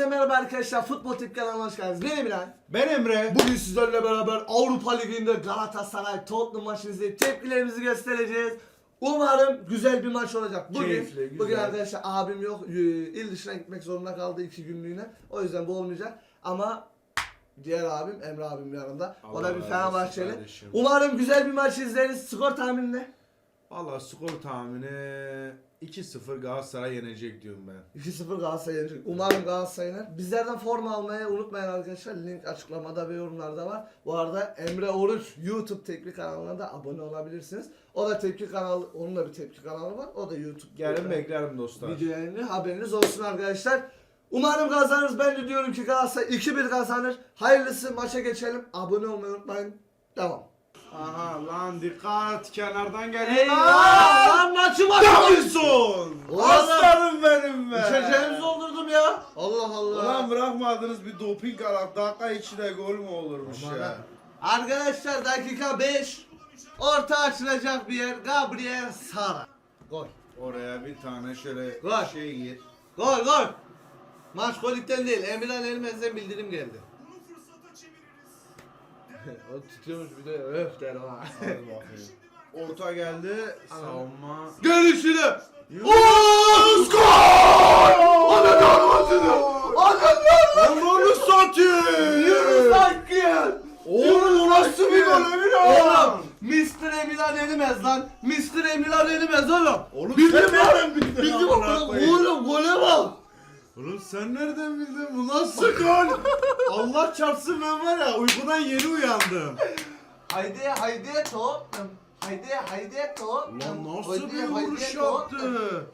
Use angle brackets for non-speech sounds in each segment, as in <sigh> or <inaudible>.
Hepinize merhaba arkadaşlar. Futbol Tip kanalına hoş geldiniz. Ben Emirhan. Ben Emre. Bugün sizlerle beraber Avrupa Ligi'nde Galatasaray Tottenham maçını izleyip tepkilerimizi göstereceğiz. Umarım güzel bir maç olacak. Bugün, Keyifli, güzel. bugün arkadaşlar abim yok. Ee, İl dışına gitmek zorunda kaldı iki günlüğüne. O yüzden bu olmayacak. Ama diğer abim Emre abim yanında. o da bir Fenerbahçeli. Umarım güzel bir maç izleriz. Skor tahmini ne? Valla skor tahmini 2-0 Galatasaray yenecek diyorum ben. 2-0 Galatasaray yenecek. Umarım Galatasaray yener. Bizlerden forma almayı unutmayın arkadaşlar. Link açıklamada ve yorumlarda var. Bu arada Emre Oruç YouTube tepki kanalına da abone olabilirsiniz. O da tepki kanalı, onun da bir tepki kanalı var. O da YouTube. Gelin beklerim dostlar. Video yayını haberiniz olsun arkadaşlar. Umarım kazanırız. Ben de diyorum ki Galatasaray 2-1 kazanır. Hayırlısı maça geçelim. Abone olmayı unutmayın. Devam. Aha lan dikkat kenardan geliyor Eyvah! Lan maçı var. Davinson! Aslanım benim be! İçeceğimizi doldurdum ya. Allah Allah. Ulan bırakmadınız bir doping alak dakika içinde gol mü olurmuş Aman ya? ha. Arkadaşlar dakika 5. Orta açılacak bir yer. Gabriel Sara. Gol. Oraya bir tane şöyle Gol. şey gir. Gol gol. Maç golikten değil. Emirhan Elmez'den bildirim geldi. <laughs> o tutuyormuş bir de öf der ha. Orta geldi. Savunma. Görüşünü. Yunus gol! Ananı armasını! Ananı Onu satayım! Yunus Akgün! Oğlum nasıl bir gol Emirhan? Oğlum! Mr. Emirhan Elimez lan! Mr. Emirhan Elimez oğlum! Oğlum Bildim sen nereden bildin Bildim oğlum! Oğlum gole bak! Oğlum sen nereden bildin? Bu nasıl gol? <laughs> Allah çarpsın ben var ya uykudan yeni uyandım. Haydi haydi Tottenham! Haydi haydi Tottenham! Lan nasıl bir vuruş yaptı?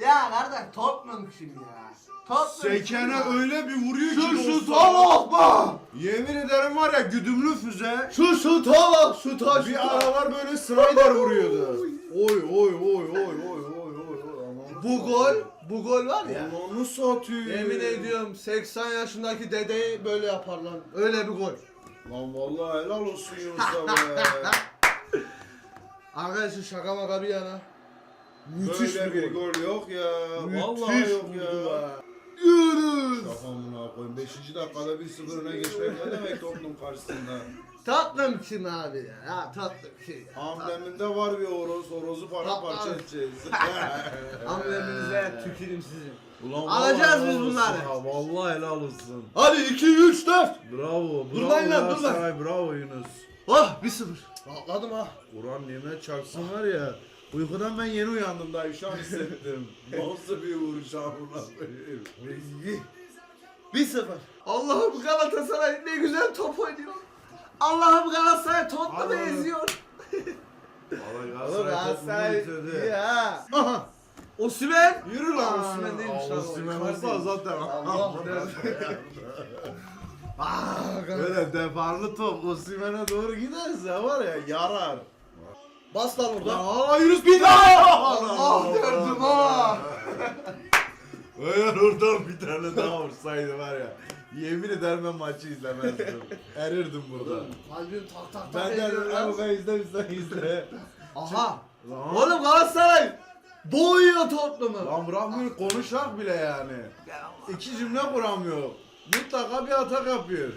Ya kardeş Tottenham şimdi ya! Tottenham Sekene şimdi. öyle bir vuruyor Şu ki. şuta olsa- bak bak! Yemin ederim var ya güdümlü füze. Şu şuta bak şuta Bir şuta! aralar böyle slider vuruyordu. Oy oy oy oy oy oy oy oy. Aman. Bu gol, bu gol var ya. Onu satıyor. Yemin ediyorum 80 yaşındaki dedeyi böyle yapar lan. Öyle bir gol. Lan vallahi helal olsun Yunus'a be. <laughs> Arkadaşlar şaka maka bir yana. Müthiş Böyle bir gol. yok ya. Vallahi Müthiş yok vurdu ya. Yunus. Şaka amına koyayım. 5. dakikada 1-0 öne geçmek ne demek Tottenham karşısında? Tatlım kim abi ya? Ya tatlım kim ya? Ambleminde var bir horoz. Horozu paramparça Tatlı. edeceğiz. <laughs> <laughs> Ambleminize tüküreyim sizin. Ulan Alacağız biz bunları. ha, Vallahi helal olsun. Hadi 2 3 4. Bravo. Bravo Durmayın lan, durmayın. Galatasaray, Bravo Yunus. Oh 1-0. Rahatladım ha. Kur'an nimet çarpsın var ya. Uykudan ben yeni uyandım daha şu an hissettim. <laughs> Nasıl bir vuruş amına koyayım. 1-0. Allah'ım Galatasaray ne güzel top oynuyor. Allah'ım Galatasaray Tottenham'ı Allah'ım. eziyor. Vallahi Oğlum Galatasaray Tottenham'ı bitirdi. Ya. Aha. Osimhen. Yürü lan. Osimhen değilmiş Aa, lan. Icardi. olsa zaten. Allah Aa, Böyle deparlı top Osimhen'e doğru giderse var ya yarar. Bas lan orada. Aa Yunus bir daha. Allah derdim ha. Eğer oradan bir tane daha vursaydı var ya. Yemin ederim ben maçı izlemezdim. <laughs> Erirdim burada. Kalbim tak tak tak Ben ediyor de lan. abi ben izlemişsen izle. Aha. Lan, Oğlum Galatasaray boğuyor Tottenham'ı. lan bırakmıyor konuşak bile yani. İki cümle kuramıyor. Mutlaka bir atak yapıyor.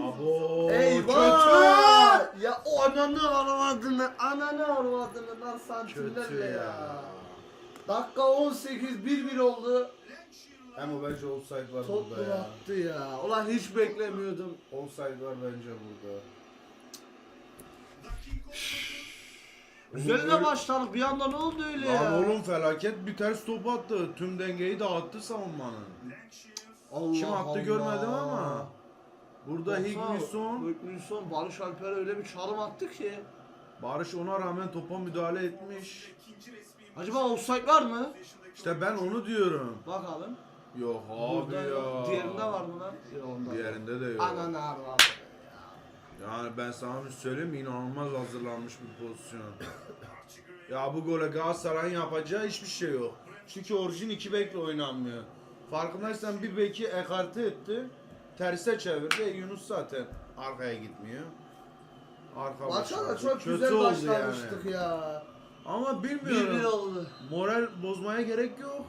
Abo Eyvah! Ya o ananı aramadın ananı aramadın lan santimlerle Kötü ya. ya. Dakika 18 1-1 oldu. Ama bence offside var burada Tottenham ya. attı ya. Ulan hiç beklemiyordum. Offside var bence burada. Güzel de başladık. Bir anda ne oldu öyle ya? Lan oğlum felaket bir ters top attı. Tüm dengeyi dağıttı savunmanın. Allah Kim attı Allah. görmedim ama. Burada Baksana, Higminson. Higminson, Barış Alper öyle bir çalım attı ki. Barış ona rağmen topa müdahale etmiş. Acaba offside var mı? İşte ben onu diyorum. Bakalım. Yok abi Burada ya. Diğerinde var mı lan? Yok onda. da. Diğerinde de yok. Ananı aramadın. Yani ben sana bir söyleyeyim mi? inanılmaz hazırlanmış bir pozisyon. ya bu gole Galatasaray'ın yapacağı hiçbir şey yok. Çünkü orijin iki bekle oynanmıyor. Farkındaysan bir beki ekarte etti. Terse çevirdi. E, Yunus zaten arkaya gitmiyor. Arka Maça da başladı. çok Kötü güzel oldu başlamıştık yani. ya. Ama 1-1 bilmiyorum. oldu. Moral bozmaya gerek yok.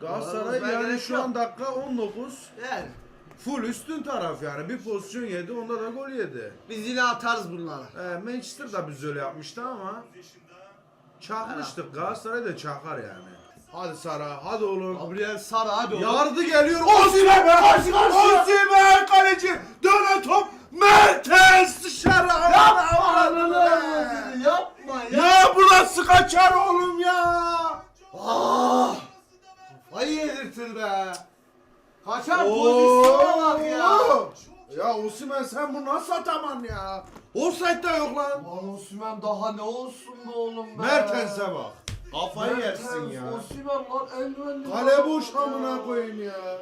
Galatasaray Ben yani gerek şu yok. an dakika 19. Yani Full üstün taraf yani. Bir pozisyon yedi, onda da gol yedi. biz yine atarız bunlara. Ee, Manchester da biz öyle yapmıştı ama çakmıştık. Galatasaray da çakar yani. Hadi Sara, hadi oğlum. Gabriel Sara hadi oğlum. Yardı geliyor. Osimhen! Karşı karşıya! Osimhen kaleci. Dönen top. Mertens dışarı. Yapma Aman lan, yapma ya. Ya bu nasıl kaçar oğlum ya? Ah! Kafayı yedirtir be. Kaçar pozisyona bak ya. Ya Osimhen sen bunu nasıl ataman ya? De yok lan. Lan Osman daha ne olsun be oğlum be. Mertens'e bak. Kafayı yersin ya. Osman lan eldivenli. Kale boş amına koyayım ya.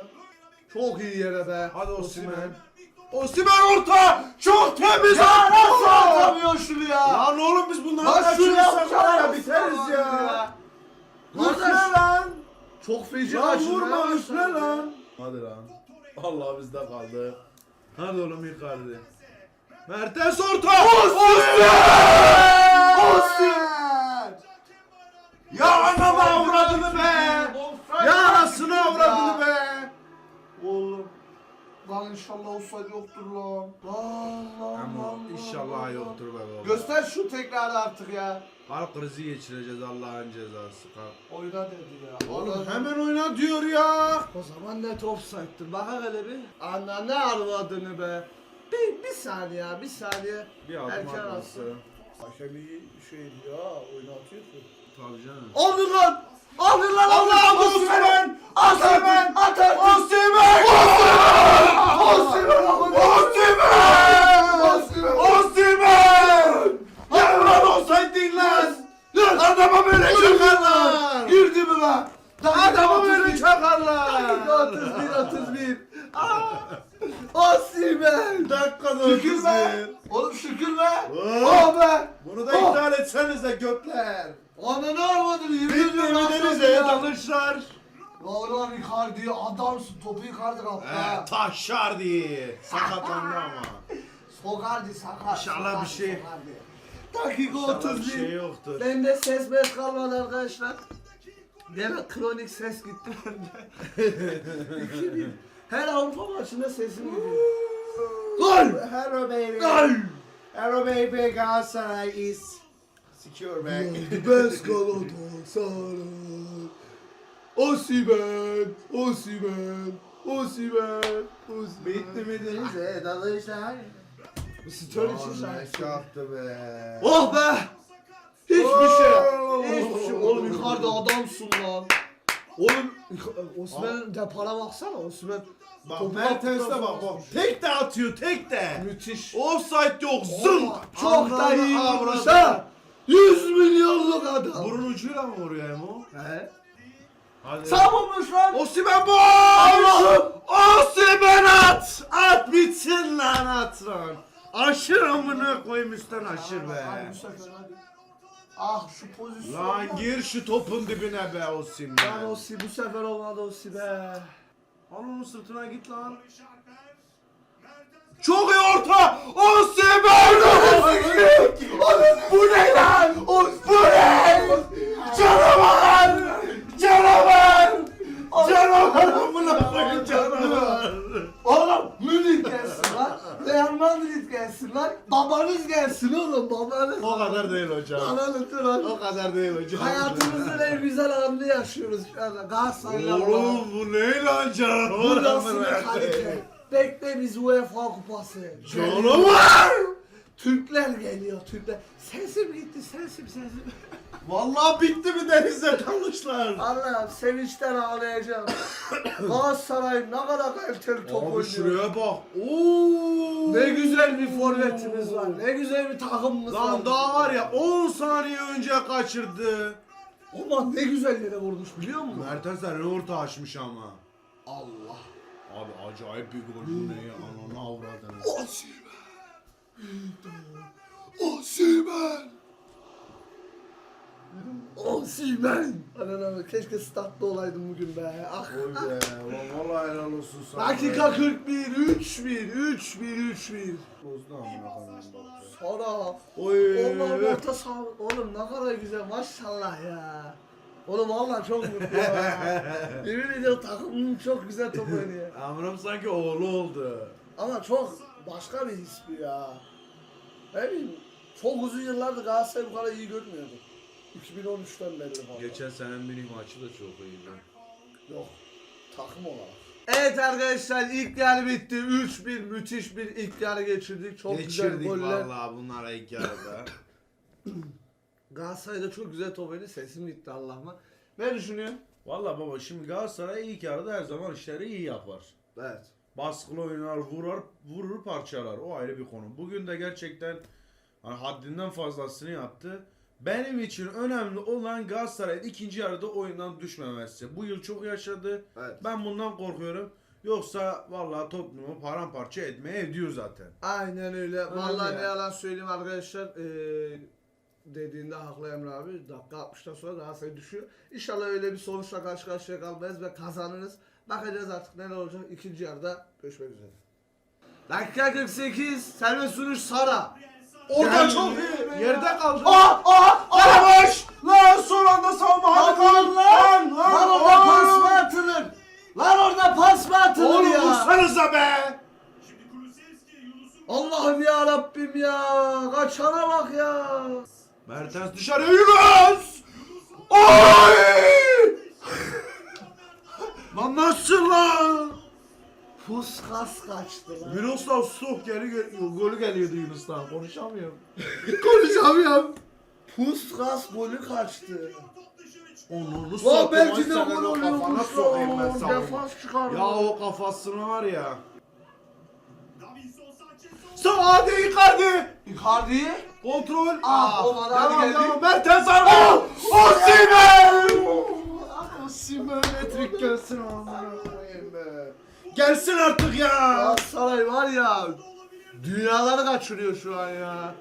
Çok iyi yere be. Hadi Osimhen. Osimhen orta. Çok temiz. Ya nasıl atamıyor şunu ya? Lan oğlum biz bunları Lan şunu yapacağız ya biteriz ya. Üfle lan. Çok feci Lan kaçırmaya vurma ya. lan. Hadi lan. Allah bizde kaldı. Hadi oğlum Icardi. Mertens orta. Osman! Ya anama avradını be. Ya anasını avradını be. Oğlum. Lan inşallah offside yoktur lan. Lan lan Ama lan. inşallah lan. yoktur be baba. Göster şu tekrarı artık ya. Kalp krizi geçireceğiz Allah'ın cezası. Kalp. Oyna dedi ya. Oğlum hemen oyna diyor ya. O zaman net offside'dır. Bak hele bir. Ana ne arvadını be. Bir, bir saniye ya, bir saniye. Bir adım Erken atması. Hakemi şey ya oynatıyor ki. Tabii canım. Aldır lan! Aldır lan! Allah aldır! Osimhen! Osimhen! Atar! Osimhen! Osimhen! Osimhen! Osimhen! Osimhen! Ya ulan olsaydı dinlen! Adama böyle çakarlar! Girdi mi lan? Adama böyle çakarlar! 31 31. Osimhen! Dakikada Şükür be! Oğlum şükür be! Oh be! Bunu da Oh! iptal etsenize götler. Ananı armadın yemin Bitti ediyorum atladı denize ya. dalışlar. Oğlum Icardi adamsın topu Icardi kaptı He, ha. taşlar diye. Sakatlandı ama. <laughs> Sokardi sakat. İnşallah sokardi, bir şey- sokardi. Dakika İnşallah 31. bir şey yoktur. Bende ses mes kalmadı arkadaşlar. Demek kronik ses gitti <laughs> bende. 2000. Her Avrupa maçında sesim gidiyor. Gol! Hello baby. Gol! Hello baby Galatasaray is secure back. The best Galatasaray. Osimhen, Osimhen, Osimhen, Osimhen. Bitti mi denize dalışlar? Bu Sterling için şarkı. Çaktı be. Oh be! Hiçbir şey. Hiçbir şey. Oğlum Icardi adamsın lan. Oğlum <laughs> Osman depara baksana Osman. Bak Topu Mertens'e attıktan bak bak. Tek de atıyor tek de. Müthiş. Offside yok zınk. Çok da iyi vurmuş ha. 100 milyonluk adam. Burun ucuyla mı vuruyor Emo? He? Hadi. Savunmuş lan. Osimhen boş! Allah'ım. Osimhen at! At bitsin lan at lan! Aşır amına koyayım üstten aşır Hadi be. bu sefer hadi. Ah şu pozisyon. Lan gir şu topun dibine be Lan Osimhen. Osi bu sefer olmadı Osi be. Onun sırtına git lan. Çok iyi orta! Osimhen! Bu ne lan? Bu ne? Canavar! Canavar! Canavar amına koyayım canavar! Oğlum lan. Real Madrid gelsin lan. Babanız gelsin oğlum babanız. O kadar değil hocam. Lan. O kadar değil hocam. Hayatımızın en güzel anını yaşıyoruz şu anda. Galatasaray'la Oğlum bu ne lan canavar? Bu nasıl bir kalite? <laughs> Bekle biz UEFA kupası. Canavar! Türkler geliyor Türkler. Sesim gitti sesim sesim. <laughs> Vallahi bitti mi denize dalışlar? Allah'ım sevinçten ağlayacağım. <coughs> Galatasaray ne kadar kaliteli top Abi oynuyor. şuraya bak. Oo! Ne güzel bir forvetimiz var. Ne güzel bir takımımız var. Lan daha var ya 10 saniye önce kaçırdı. Ama ne güzel yere vurmuş biliyor musun? Mertens de orta açmış ama. Allah. Abi acayip bir gol bu ne ya ananı avradını. Osimhen. Osimhen. Osimhen. Anam keşke statta olaydım bugün be. Ah. Oy be lan vallahi helal olsun sana. Dakika 41, 3-1, 3-1, 3-1. Bozdu amına koyayım. Sonra Oy. Onlar orta saha oğlum ne kadar güzel maşallah ya. Oğlum vallahi çok mutlu ya. <laughs> Yemin ediyorum takımım çok güzel top oynuyor. <laughs> Amram sanki oğlu oldu. Ama çok başka bir his bu ya. Ne bileyim çok uzun yıllardır Galatasaray bu kadar iyi görmüyorduk. 2013'ten beri falan. Geçen sene mini maçı da çok iyiydi. Yok. Takım olarak. Evet arkadaşlar ilk yarı bitti. 3-1 müthiş bir ilk yarı geçirdik. Çok güzel Geçirdik goller. vallahi bunlara ilk yarıda. <coughs> Galatasaray'da çok güzel top oynadı. Sesim gitti Allah'ıma. Ne düşünüyorsun? Vallahi baba şimdi Galatasaray ilk yarıda her zaman işleri iyi yapar. Evet. Baskılı oynar, vurur, vurur parçalar. O ayrı bir konu. Bugün de gerçekten hani haddinden fazlasını yaptı. Benim için önemli olan Galatasaray'ın ikinci yarıda oyundan düşmemesi. Bu yıl çok yaşadı. Evet. Ben bundan korkuyorum. Yoksa vallahi Tottenham'ı paramparça etmeye ediyor zaten. Aynen öyle. Vallahi ya. ne yalan söyleyeyim arkadaşlar. Ee, dediğinde haklı Emre abi. Dakika 60'tan sonra Galatasaray düşüyor. İnşallah öyle bir sonuçla karşı karşıya kalmayız ve kazanırız. Bakacağız artık neler olacak. İkinci yarıda görüşmek üzere. Dakika 48. Serbest vuruş Sara. Orada çok. Yerde kaldı. Aa aa aa! Yavaş! Lan son anda savunma hadi Lan kalın lan! lan! Lan orada pas mı atılır? Lan orada pas mı atılır Oğlum ya? vursanıza be! Allah'ım ya Rabbim ya. Kaçana bak ya. Mertens dışarıya Yunus! Oy! lan nasıl lan? Puskas kaçtı lan. Miroslav Stoh geri gel golü geliyordu Yunus'tan. Konuşamıyorum. <laughs> Konuşamıyorum. Puskas golü kaçtı. Onu Rus Lan belki de gol oluyormuş lan. Defans çıkardı. Ya o kafasını var ya. Sağ Icardi! Icardi. Kontrol. Ah, olmadı. Hadi Devam, geldik. devam. Mertens arka. Osimhen! Osimhen metrik gelsin koyayım be. Gelsin artık ya. Galatasaray var ya. Dünyaları kaçırıyor şu an ya.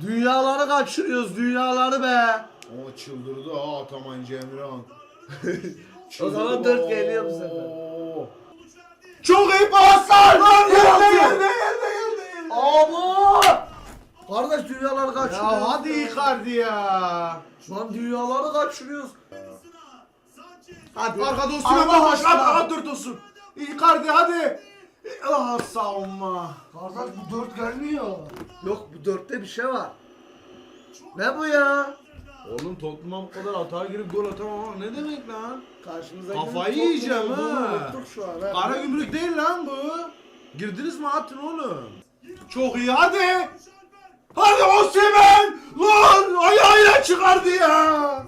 Dünyaları kaçırıyoruz dünyaları be. O çıldırdı ha Ataman Cemran. <laughs> O zaman dört geliyor bu sefer. Oo. Çok iyi paslar. Lan Yerde, yerde yerde, yerde yerde yerde. Abo! Kardeş dünyaları kaçırıyoruz. Ya hadi Icardi ya. Lan dünyaları kaçırıyoruz. Hadi. Arkada Osimhen Allah bak aşkına. arkada dur Tosun. Icardi hadi. Ah savunma. Kardeş bu dört gelmiyor. Yok bu dörtte bir şey var. Ne bu ya? Oğlum Tottenham bu kadar hata girip gol atamam ne demek lan? Karşımıza Kafayı yiyeceğim ha. şu an. Kara gümrük değil lan bu. Girdiniz mi atın oğlum. Çok iyi hadi. Hadi Osimhen. Lan ayağıyla çıkardı ya.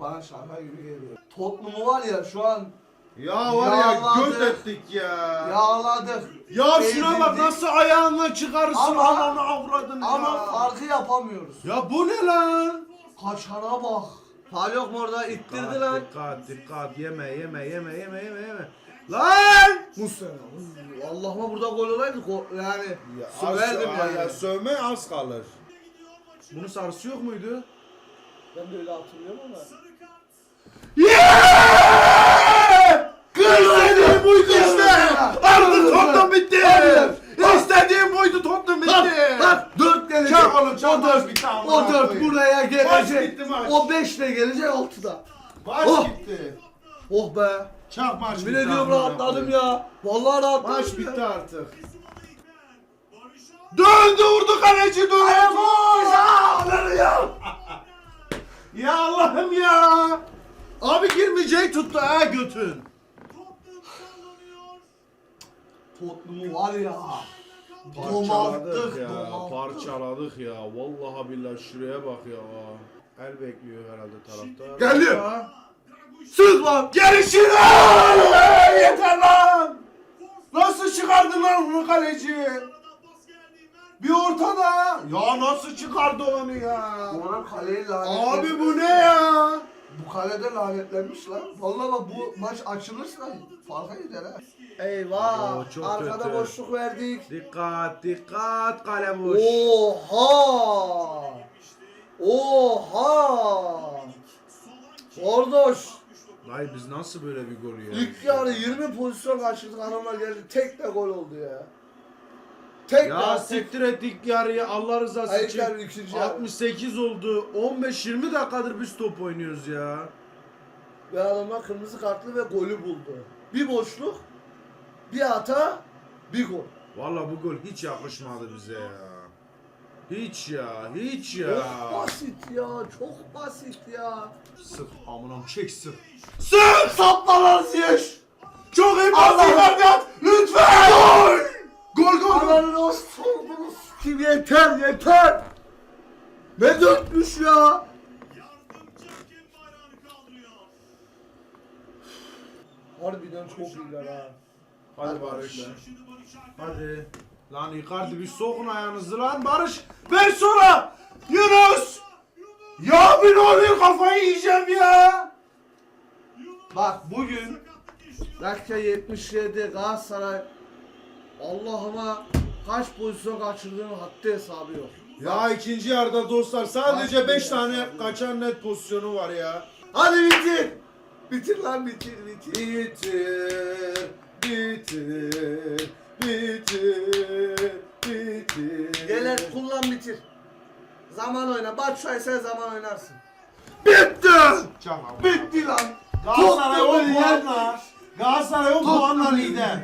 Bana şaka gibi geliyor. Tottenham'ı var ya şu an Ya var ya Yağladı. göt ettik ya. yağladık. Ya şuna bak Ezildik. nasıl ayağınla çıkarırsın Ama- ananı avradın Ama ya. farkı yapamıyoruz. Ya bu ne lan? Kaçana bak. Faal yok mu orada? İttirdi lan. Dikkat dikkat yeme yeme yeme yeme yeme yeme. Lan! Muslera. Allah'ıma burada gol olaydı go- yani Ya, söverdim az- yani. ya, sövme az kalır. Bunun sarısı yok muydu? Ben de öyle hatırlıyorum ama. Yeah! Buydu işte. Artık Tottenham bitti. İstediğim buydu Tottenham bitti. dört gelecek. Çak oğlum, çak, o dört, bitti o dört buraya gelecek. bitti, maç. O beş de gelecek altıda. Maç Oh! bitti. Oh be. Çak maç Yemin bitti. ediyorum amına rahatladım koyayım. ya. Vallahi rahatladım. Maç ya. bitti artık. Döndü vurdu kaleci döndü. ya. Ya Allah'ım ya. <laughs> Abi girmeyeceği tuttu ha götün. Tottenham'ı var ya. Parçaladık Domalttık, ya, domalttık. parçaladık ya. Vallahi billahi şuraya bak ya. El bekliyor herhalde taraftar. Geliyor. Ya. Sus lan. Gelişine! Yeter lan! Nasıl çıkardın lan onu kaleci? Bir ortada. Ya nasıl çıkardı onu ya? Bu adam kaleyi lanetlemiş. Abi bu ne ya? Bu kalede lanetlenmiş lan. Vallahi bak bu maç açılırsa farka gider ha. Eyvah. Oo, çok Arkada kötü. boşluk verdik. Dikkat dikkat kale boş. Oha! Oha! Kardeş, Dayı biz nasıl böyle bir gol ya? ilk yarı 20 pozisyon kaçırdık adamlar geldi tek de gol oldu ya. Tek Ya siktir ettik yarıyı Allah rızası Ayıklar için. ikinci yarı. 68 oldu. 15-20 dakikadır biz top oynuyoruz ya. Ve adamlar kırmızı kartlı ve golü buldu. Bir boşluk, bir hata, bir gol. Valla bu gol hiç yakışmadı bize ya. Hiç ya, hiç ya. Çok basit ya, çok basit ya. Sık amınam çek sık. Sık sapma lan Ziyech! Çok iyi pas Icardi Lütfen! Gol! Gol gol gol! Ananın o sorduğunu kim yeter yeter! Ne dökmüş ya! Harbiden çok iyiler ha. Hadi Barış. Hadi. Lan Icardi bir sokun ayağınızı lan Barış. Ver sonra. Yunus. Ya bir oluyor kafayı yiyeceğim ya. Bak bugün dakika 77 Galatasaray Allah'ıma kaç pozisyon kaçırdığını haddi hesabı yok. Ya ikinci yarıda dostlar sadece Bak, 5 ya. tane kaçan net pozisyonu var ya. Hadi bitir! Bitir lan bitir bitir. Bitir, bitir, bitir, bitir. Gel kullan bitir. Zaman oyna. Batshuayi sen zaman oynarsın. Bitti. Bitti lan. Galatasaray Toplu 10 böyle puanla. Galatasaray 10 puanla lider.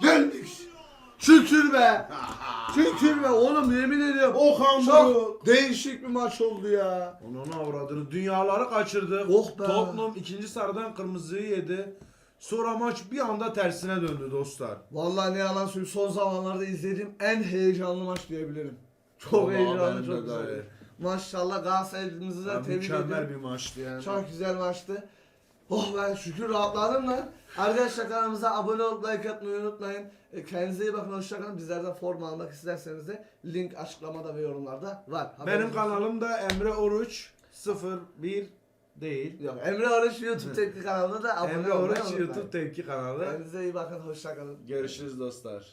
Gelmiş. Şükür be. <laughs> Şükür be oğlum yemin ediyorum. Okan Buruk. Çok değişik bir maç oldu ya. Onun avradını dünyaları kaçırdı. Oh be. Tottenham ikinci sarıdan kırmızıyı yedi. Sonra maç bir anda tersine döndü dostlar. Vallahi ne yalan söyleyeyim son zamanlarda izlediğim en heyecanlı maç diyebilirim. Çok Vallahi heyecanlı, de çok güzel. Maşallah Galatasaray'ımızı da Ya tebrik mükemmel ediyorum. bir maçtı yani. Çok güzel maçtı. Oh ben şükür rahatladım lan. Arkadaşlar kanalımıza abone olup like atmayı unutmayın. E, Kendinize iyi bakın hoşçakalın. Bizlerden forma almak isterseniz de link açıklamada ve yorumlarda var. Benim Haberiniz olsun. kanalımda Emre Oruç 01 değil. Yok Emre Oruç YouTube <laughs> tepki kanalına da abone Emre olmayı Oruç unutmayın. YouTube tepki kanalı. Kendinize iyi bakın hoşçakalın. Görüşürüz dostlar.